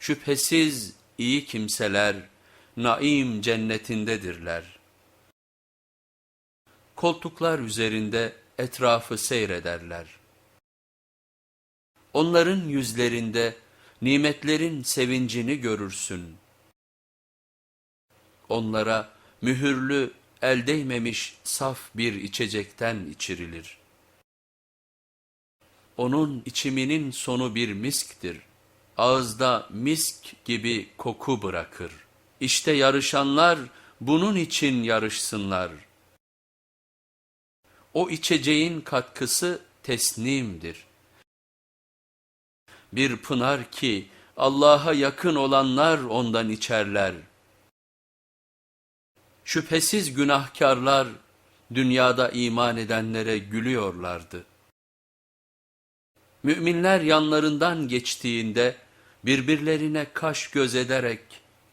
Şüphesiz iyi kimseler naim cennetindedirler. Koltuklar üzerinde etrafı seyrederler. Onların yüzlerinde nimetlerin sevincini görürsün. Onlara mühürlü, el değmemiş saf bir içecekten içirilir. Onun içiminin sonu bir misktir. Ağızda misk gibi koku bırakır. İşte yarışanlar bunun için yarışsınlar. O içeceğin katkısı tesnimdir. Bir pınar ki Allah'a yakın olanlar ondan içerler. Şüphesiz günahkarlar dünyada iman edenlere gülüyorlardı. Müminler yanlarından geçtiğinde birbirlerine kaş göz ederek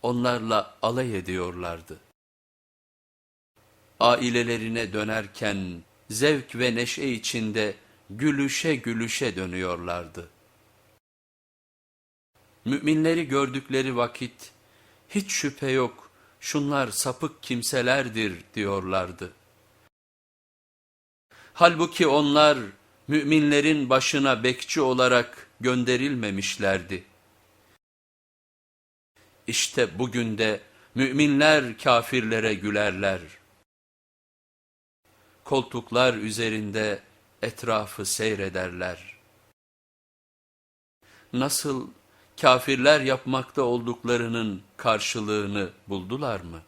onlarla alay ediyorlardı. Ailelerine dönerken zevk ve neşe içinde gülüşe gülüşe dönüyorlardı. Müminleri gördükleri vakit hiç şüphe yok şunlar sapık kimselerdir diyorlardı. Halbuki onlar müminlerin başına bekçi olarak gönderilmemişlerdi. İşte bugün de müminler kafirlere gülerler. Koltuklar üzerinde etrafı seyrederler. Nasıl kafirler yapmakta olduklarının karşılığını buldular mı?